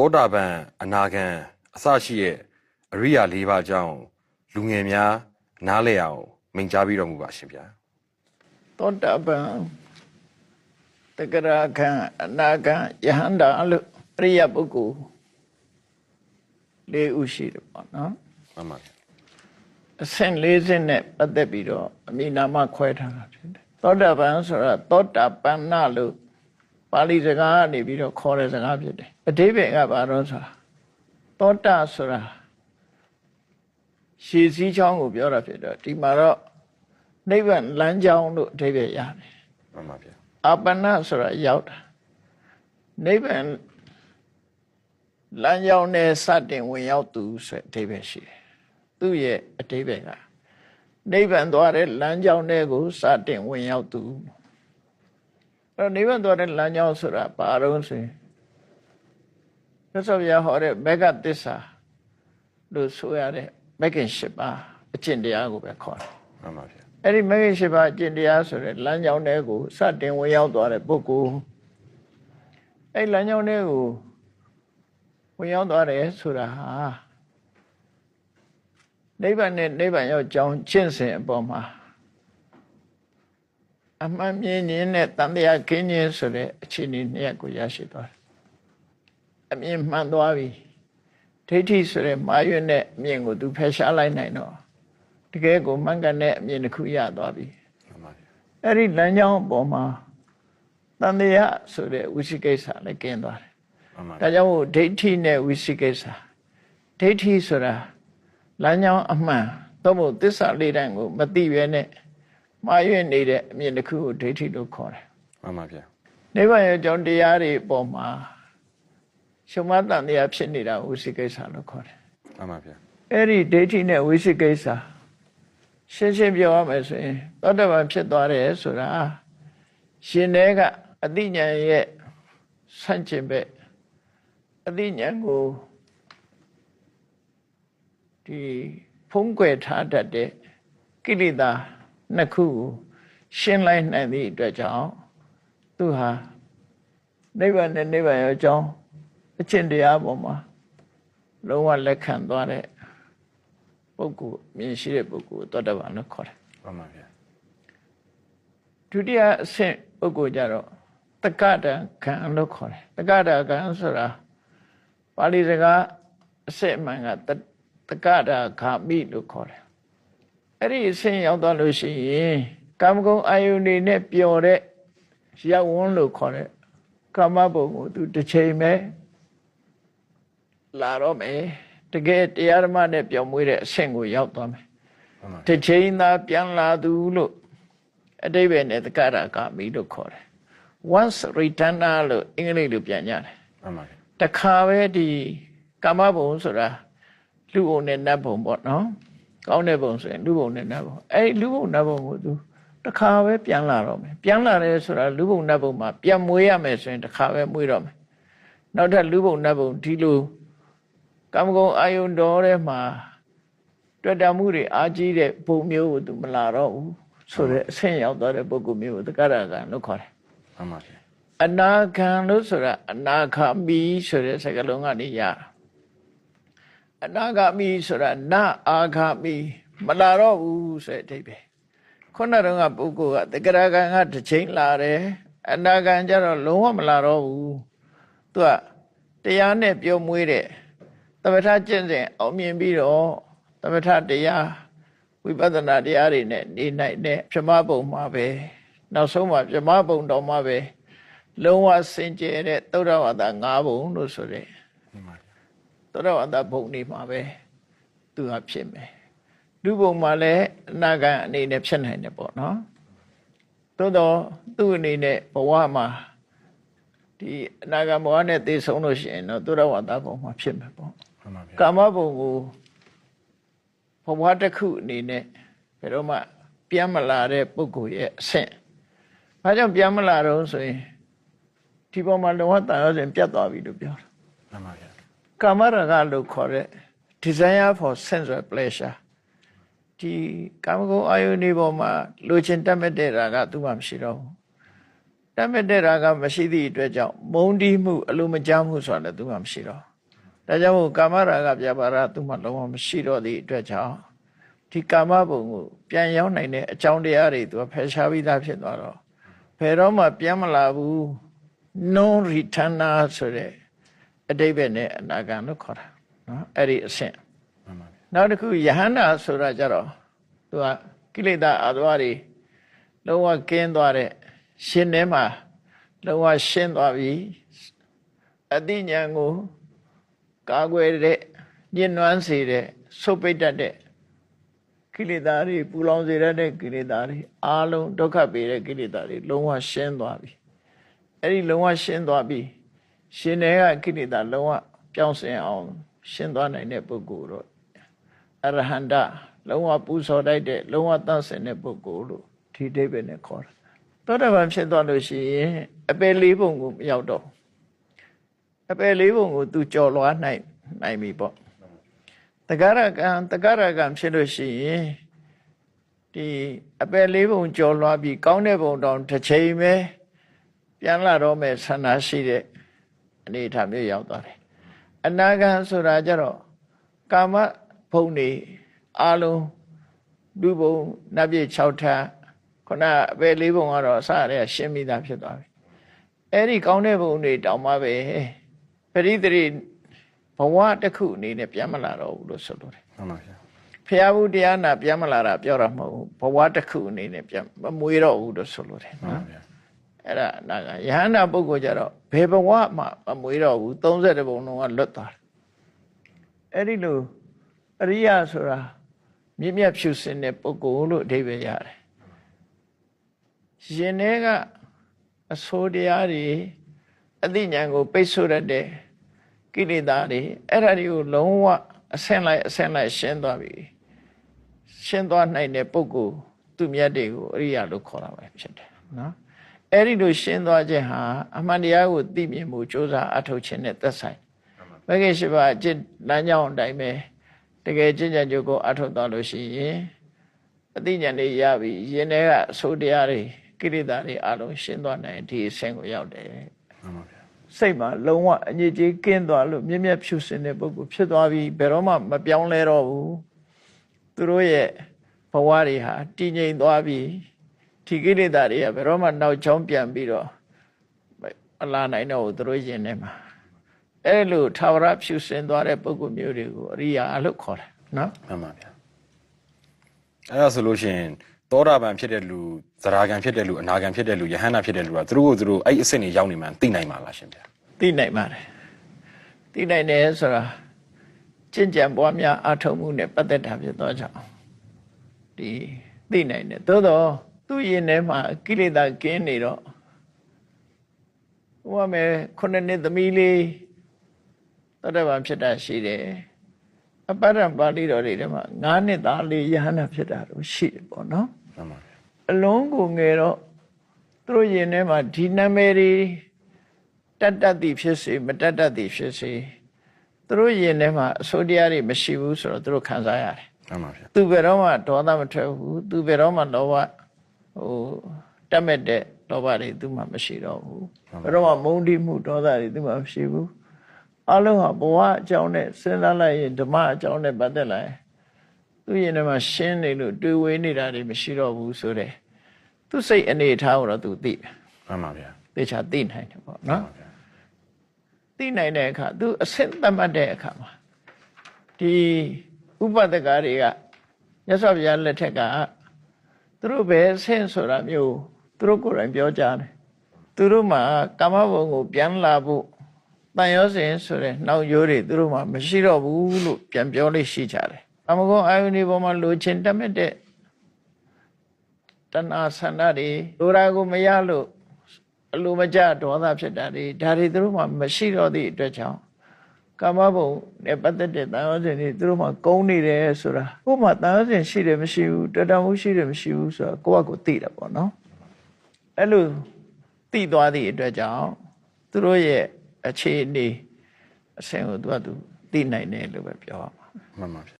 သောတာပန်အနာဂံအစရှိရဲ့အရိယာ၄ပါးအကြောင်းလူငယ်များနားလည်အောင်မိန့်ကြားပြီးတော်မူပါရှင်ဗျာသောတာပန်တဂရခံအနာခံယဟန္တာလို့အရိယပုဂ္ဂိုလ်လေးဥရှိတယ်ပေါ့နော်မှန်ပါဗျာအဆင့်လေးဆင့်နဲ့ပတ်သက်ပြီးတော့အမိနာမခွဲထားတာဖြစ်တယ်သောတာပန်ဆိုတာသောတာပန်နလို့ပါဠိစကားကနေပြီးတော့ခေါ်တဲ့စကားဖြစ်တယ် အဓိပ္ပာယ်ကဘာလို့ဆိုတာသောတာဆိုတာရှည်စည်းချောင်းကိုပြောတာဖြစ်တော့ဒီမှာတော့နိဗ္ဗာန်လမ်းကြောင်းလို့အဓိပ္ပာယ်ရတယ်မှန်ပါဗျာအာပနဆိုတာရောက်တာနိဗ္ဗာန်လမ်းကြောင်းနဲ့စတင်ဝင်ရောက်သူဆိုတဲ့အဓိပ္ပာယ်ရှိတယ်သူ့ရဲ့အဓိပ္ပာယ်ကနိဗ္ဗာန်သွားတဲ့လမ်းကြောင်းတွေကိုစတင်ဝင်ရောက်သူအဲ့တော့နိဗ္ဗာန်သွားတဲ့လမ်းကြောင်းဆိုတာဘာလို့ဆိုရင် သစ္စာပြဟောတဲ့မေဃသစ္စာလို့ဆိုရတဲ့မဂ္ဂင်၈ပါးအကျင့်တရားကိုပဲခေါ်တယ်မှန်ပါဗျာအဲ့ဒီမဂ္ဂင်၈ပါးအကျင့်တရားဆိုတဲ့လမ်းကြောင်းတွေကိုစတင်ဝင်ရောက်သွားတဲ့ပုဂ္ဂိုလ်အဲ့လမ်းကြောင်းတွေကိုဝင်ရောက်သွားတယ်ဆိုတာဟာနိဗ္ဗာန်နဲ့နိဗ္ဗာန်ရောက်ကြောင်းကျင့်စဉ်အပေါ်မှာအမှန်မြင်ခြင်းနဲ့တန်တရားကင်းခြင်းဆိုတဲ့အခြေအနေနှစ်ရပ်ကိုရရှိသွားတယ် အမြင်မှန်သွားပြီဒိဋ္ဌိဆိုတဲ့မာရွတ်နဲ့အမြင်ကိုသူဖယ်ရှားလိုက်နိုင်တော့တကယ်ကိုမှန်ကန်တဲ့အမြင်တစ်ခုရသွားပြီမှန်ပါဗျာအဲ့ဒီလမ်းကြောင်းအပေါ်မှာတန်တရားဆိုတဲ့ဝိသိကိစ္စလည်းကျင်းသွားတယ်မှန်ပါဒါကြောင့်မို့ဒိဋ္ဌိနဲ့ဝိသိကိစ္စဒိဋ္ဌိဆိုတာလမ်းကြောင်းအမှန်သို့မဟုတ်သစ္စာလေးတန်းကိုမသိရဲနဲ့မှားယွင်းနေတဲ့အမြင်တစ်ခုကိုဒိဋ္ဌိလို့ခေါ်တယ်မှန်ပါဗျာနိဗ္ဗာန်ရဲ့အကြောင်းတရားတွေအပေါ်မှာ ရှုံမတန်တရားဖြစ်နေတာဝိသိကိစ္စလို့ခေါ်တယ်မှန်ပါဗျာအဲ့ဒီဒိဋ္ဌိနဲ့ဝိသိကိစ္စရှင်းရှင်းပြောရမယ်ဆိုရင်သောတပန်ဖြစ်သွားတယ်ဆိုတာရှင်တဲ့ကအတိညာဏ်ရဲ့ဆန့်ကျင်ဘက်အတိညာဏ်ကိုဒီဖုံးကွယ်ထားတတ်တဲ့ကိလေသာနှစ်ခုကိုရှင်းလိုက်နိုင်သည့်အတွက်ကြောင့်သူဟာနိဗ္ဗာန်နဲ့နိဗ္ဗာန်ရဲ့အကြောင်း အကျင့်တရားပေါ်မှာလုံးဝလက်ခံသွားတဲ့ပုဂ္ဂိုလ်မြင်ရှိတဲ့ပုဂ္ဂိုလ်ကိုသောတပန်လို့ခေါ်တယ်မှန်ပါဗျာဒုတိယအဆင့်ပုဂ္ဂိုလ်ကြတော့တက္ကတံခံလို့ခေါ်တယ်တက္ကတံခံဆိုတာပါဠိစကားအစစ်အမှန်ကတတက္ကတာခာမိလို့ခေါ်တယ်အဲ့ဒီအဆင့်ရောက်သွားလို့ရှိရင်ကာမဂုဏ်အာယုန်တွေနဲ့ပျော်တဲ့ရောက်ဝန်းလို့ခေါ်တဲ့ကာမဘုံကိုသူတစ်ချိန်ပဲ လာတော့မယ်တကယ်တရားဓမ္မနဲ့ပျော်မွေးတဲ့အဆင့်ကိုရောက်သွားမယ်မှန်ပါတစ်ချိန်သာပြန်လာသူလို့အတိပ္ပယ်နဲ့တက္ကရာကမိလို့ခေါ်တယ် once returner လို့အင်္ဂလိပ်လိုပြန်ကြတယ်မှန်ပါဗျာတခါပဲဒီကာမဘုံဆိုတာလူဘုံနဲ့နတ်ဘုံပေါ့နော်ကောင်းတဲ့ဘုံဆိုရင်လူဘုံနဲ့နတ်ဘုံအဲ့ဒီလူဘုံနတ်ဘုံကိုသူတခါပဲပြန်လာတော့မယ်ပြန်လာတယ်ဆိုတာလူဘုံနတ်ဘုံမှာပြန်မွေးရမယ်ဆိုရင်တခါပဲမွေးတော့မယ်နောက်ထပ်လူဘုံနတ်ဘုံဒီလို ကာမဂုဏ်အာယုန်တော်ထဲမှာတွေ့တာမှုတွေအားကြီးတဲ့ဘုံမျိုးကိုသူမလာတော့ဘူးဆိုတော့အဆင့်ရောက်သွားတဲ့ပုဂ္ဂိုလ်မျိုးကိုတက္ကရာကံလို့ခေါ်တယ်မှန်ပါဗျာအနာခံလို့ဆိုတာအနာခမီဆိုတဲ့စကားလုံးကနေရတာအနာခမီဆိုတာနအာခမီမလာတော့ဘူးဆိုတဲ့အဓိပ္ပာယ်ခုနတုန်းကပုဂ္ဂိုလ်ကတက္ကရာကံကတစ်ချိန်လာတယ်အနာခံကျတော့လုံးဝမလာတော့ဘူးသူကတရားနဲ့ပြုံးမွေးတဲ့ သမထကျင့်စဉ်အောင်မြင်ပြီးတော့သမထတရားဝိပဿနာတရားတွေနဲ့နေနိုင်တဲ့ပြမဘုံမှာပဲနောက်ဆုံးမှာပြမဘုံတော်မှာပဲလုံးဝစင်ကြယ်တဲ့သုဒ္ဓဝါဒ၅ဘုံလို့ဆိုတဲ့မှန်ပါဗျာသုဒ္ဓဝါဒဘုံနေမှာပဲသူဟာဖြစ်မယ်လူဘုံမှာလည်းအနာဂတ်အနေနဲ့ဖြစ်နိုင်တယ်ပေါ့နော်သို့တော့သူ့အနေနဲ့ဘဝမှာဒီအနာဂတ်ဘဝနဲ့သိဆုံးလို့ရှိရင်တော့သုဒ္ဓဝါဒဘုံမှာဖြစ်မယ်ပေါ့မှန်ပါဗျာ ကာမဘုံကိုဘဝတစ်ခုအနေနဲ့ဘယ်တော့မှပြန်မလာတဲ့ပုဂ္ဂိုလ်ရဲ့အဆင့်။ဘာကြောင့်ပြန်မလာတော့ဆိုရင်ဒီပေါ်မှာလုံးဝတန်ရောစဉ်ပြတ်သွားပြီလို့ပြောတာမှန်ပါဗျာ။ကာမရဂလို့ခေါ်တဲ့ desire for sensual pleasure ဒီကာမဂုဏ်အာယုန်ဒီပေါ်မှာလိုချင်တတ်မဲ့တဲ့ရာဂသူ့မှာမရှိတော့ဘူး။တတ်မဲ့တဲ့ရာဂမရှိသည့်အတွက်ကြောင့်မုန်းတီးမှုအလိုမကျမှုဆိုတာလည်းသူ့မှာမရှိတော့ဘူး ဒါကြောင့်မို့ကာမရာဂပြပါရသူမှလုံးဝမရှိတော့သည့်အတွက်ကြောင့်ဒီကာမဘုံကိုပြန်ရောက်နိုင်တဲ့အကြောင်းတရားတွေသူကဖယ်ရှားပြီးသားဖြစ်သွားတော့ဘယ်တော့မှပြန်မလာဘူး no returner ဆိုတဲ့အတိပ္ပယ်နဲ့အနာဂံလို့ခေါ်တာနော်အဲ့ဒီအဆင့်မှန်ပါဗျာနောက်တစ်ခုယဟန္တာဆိုတာကြတော့သူကကိလေသာအသွားတွေလုံးဝကင်းသွားတဲ့ရှင်ထဲမှာလုံးဝရှင်းသွားပြီအတိညာဏ်ကို ကာကွယ်တဲ့ညှဉ်းနှွမ်းစေတဲ့ဆုပ်ပိတ်တတ်တဲ့ကိလေသာတွေပူလောင်စေတတ်တဲ့ကိလေသာတွေအားလုံးဒုက္ခပေးတဲ့ကိလေသာတွေလုံးဝရှင်းသွားပြီအဲ့ဒီလုံးဝရှင်းသွားပြီရှင်ထဲကကိလေသာလုံးဝပြောင်းစင်အောင် ရှင်းသွားနိုင်တဲ့ပုဂ္ဂိုလ်တော့အရဟန္တလုံးဝပူဇော်တတ်တဲ့လုံးဝသန့်စင်တဲ့ပုဂ္ဂိုလ်လို့ဒီအိဗယ်နဲ့ခေါ်တာသောတာပန်ဖြစ်သွားလို့ရှိရင်အပယ်လေးပုံကိုမရောက်တော့ဘူး အပယ်လေးပုံကိုသူကြော်လွားနိုင်နိုင်ပြီပေါ့တဂရကံတဂရကံဖြစ်လို့ရှိရင်ဒီအပယ်လေးပုံကြော်လွားပြီးကောင်းတဲ့ပုံတောင်တစ်ချိန်ပဲပြန်လာတော့မယ်ဆန္ဒရှိတဲ့အနေအထားမျိုးရောက်သွားတယ်အနာဂံဆိုတာကြတော့ကာမဘုံတွေအာလုံးလူဘုံနတ်ပြည်6ထပ်ခုနအပဲလေးဘုံကတော့အစရတဲ့ရှင်းပြီးသားဖြစ်သွားပြီအဲ့ဒီကောင်းတဲ့ဘုံတွေတောင်မှပဲ ပရိသေရိဘဝတစ်ခုအနေနဲ့ပြန်မလာတော့ဘူးလို့ဆိုလိုတယ်မှန်ပါဗျာဖျားဘူးတရားနာပြန်မလာတာပြောတာမဟုတ်ဘူးဘဝတစ်ခုအနေနဲ့ပြန်မမွေးတော့ဘူးလို့ဆိုလိုတယ်မှန်နော်ပါဗျာအဲ့ဒါနာကယဟန္တာပုဂ္ဂိုလ်ကြတော့ဘယ်ဘဝမှမမွေးတော့ဘူး30ဘုံလုံးကလွတ်သွားတယ်အဲ့ဒီလိုအရိယဆိုတာမြင့်မြတ်ဖြူစင်တဲ့ပုဂ္ဂိုလ်လို့အဓိပ္ပာယ်ရတယ်ရှင်ထဲကအဆိုးတရားတွေ အသိဉာဏ်ကို ပိတ်ဆို့ရတဲ့ကိလေသာတွေအဲ့ဒါတွေကိုလုံးဝအဆင့်လိုက်အဆင့်လိုက်ရှင်းသွားပြီရှင်းသွားနိုင်တဲ့ပုဂ္ဂိုလ်သူမြတ်တွေကိုအရိယာလို့ခေါ်တာပဲဖြစ်တယ်နော်အဲ့ဒီလိုရှင်းသွားခြင်းဟာအမှန်တရားကိုသိမြင်မှုစ조사အထောက်ခြင်းနဲ့သက်ဆိုင်ဘဂေရှိပါအကျင့်လမ်းကြောင်းအတိုင်းပဲတကယ်ကျင့်ကြံကြိုးကိုအထောက်သွားလို့ရှိရင်အသိဉာဏ်တွေရပြီရင်ထဲကအဆိုးတရားတွေကိလေသာတွေအလုံးရှင်းသွားနိုင်ဒီအဆင့်ကိုရောက်တယ် မှန်ပါဗျာစိတ်မှာလုံးဝအညစ်အကြေးကင်းသွားလို့မြင့်မြတ်ဖြူစင်တဲ့ပုဂ္ဂိုလ်ဖြစ်သွားပြီဘယ်တော့မှမပြောင်းလဲတော့ဘူးသူတို့ရဲ့ဘဝတွေဟာတည်ငြိမ်သွားပြီဒီကိလေသာတွေကဘယ်တော့မှနောက်ချောင်းပြန်ပြီးတော့မလာနိုင်တော့ဘူးသူတို့ရင်ထဲမှာအဲ့လိုထာဝရဖြူစင်သွားတဲ့ပုဂ္ဂိုလ်မျိုးတွေကိုအရိယာလို့ခေါ်တယ်နော်မှန်ပါဗျာအဲ့ဒါဆိုလို့ရှိရင် သောတာပန်ဖြစ်တဲ့လူသရဂံဖြစ်တဲ့လူအနာဂံဖြစ်တဲ့လူယဟန္တာဖြစ်တဲ့လူကသူတို့ကိုသူတို့အဲ့ဒီအဆင့်တွေရောက်နေမှန်းသိနိုင်ပါလားရှင်ဗျာသိနိုင်ပါတယ်သိနိုင်တယ်ဆိုတာကျင့်ကြံပွားများအထောက်မှုနဲ့ပတ်သက်တာဖြစ်သောကြောင့်ဒီသိနိုင်တယ်သို့တော့သူ့ရင်ထဲမှာကိလေသာကင်းနေတော့ဟိုကမယ်ခုနှစ်နှစ်သမီးလေးတတ္တဗံဖြစ်တာရှိတယ်အပ္ပရံပါဠိတော်တွေထဲမှာ၅နှစ်သားလေးယဟန္တာဖြစ်တာတော့ရှိတယ်ပေါ့နော် မှန်ပါဗျာအလုံးကိုငယ်တော့သူတို့ရင်ထဲမှာဒီနာမည်တွေတတ်တတ်သည်ဖြစ်စေမတတ်တတ်သည်ဖြစ်စေသူတို့ရင်ထဲမှာအစိုးတရားတွေမရှိဘူးဆိုတော့သူတို့ခံစားရတယ်မှန်ပါဗျာသူဘယ်တော့မှဒေါသမထွက်ဘူးသူဘယ်တော့မှလောဘဟိုတတ်မဲ့တဲ့လောဘတွေသူမှမရှိတော့ဘူးဘယ်တော့မှမုန်းတိမှုဒေါသတွေသူမှမရှိဘူးအလုံးဟာဘဝအကြောင်းနဲ့စဉ်းစားလိုက်ရင်ဓမ္မအကြောင်းနဲ့ပတ်သက်လိုက်ရင် သူရင်ထဲမှာရှင်းနေလို့တွေ့ဝေးနေတာတွေမရှိတော့ဘူးဆိုတဲ့သူစိတ်အနေထားကိုတော့သူသိတယ်မှန်ပါဗျာသေချာသိနိုင်တယ်ပေါ့နော်မှန်ပါဗျာသိနိုင်တဲ့အခါသူအဆင့်သတ်မှတ်တဲ့အခါမှာဒီဥပဒကတွေကမြတ်စွာဘုရားလက်ထက်ကသူတို့ပဲအဆင့်ဆိုတာမျိုးသူတို့ကိုယ်တိုင်ပြောကြတယ်သူတို့မှာကာမဘုံကိုပြန်လာဖို့တန်ရောစဉ်ဆိုတဲ့နှောင်ရိုးတွေသူတို့မှာမရှိတော့ဘူးလို့ပြန်ပြောလို့ရှိကြတယ် အမကုန်းအာယုန်ဒီပေါ်မှာလိုချင်တတ်မဲ့တဲ့တဏှာဆန္ဒတွေလိုရာကိုမရလို့အလိုမကျဒေါသဖြစ်တာတွေဒါတွေသူတို့မှမရှိတော့သည့်အတွက်ကြောင့်ကာမဘုံနဲ့ပတ်သက်တဲ့တန်ရောစဉ်တွေသူတို့မှကုန်းနေတယ်ဆိုတာကိုယ်မှတန်ရောစဉ်ရှိတယ်မရှိဘူးတတမှုရှိတယ်မရှိဘူးဆိုတာကိုယ့်အကိုသိတယ်ပေါ့နော်အဲ့လိုသိသွားသည့်အတွက်ကြောင့်သူတို့ရဲ့အခြေအနေအဆင့်ကိုသူကသူသိနိုင်တယ်လို့ပဲပြောရမှာမှန်ပါဗျာ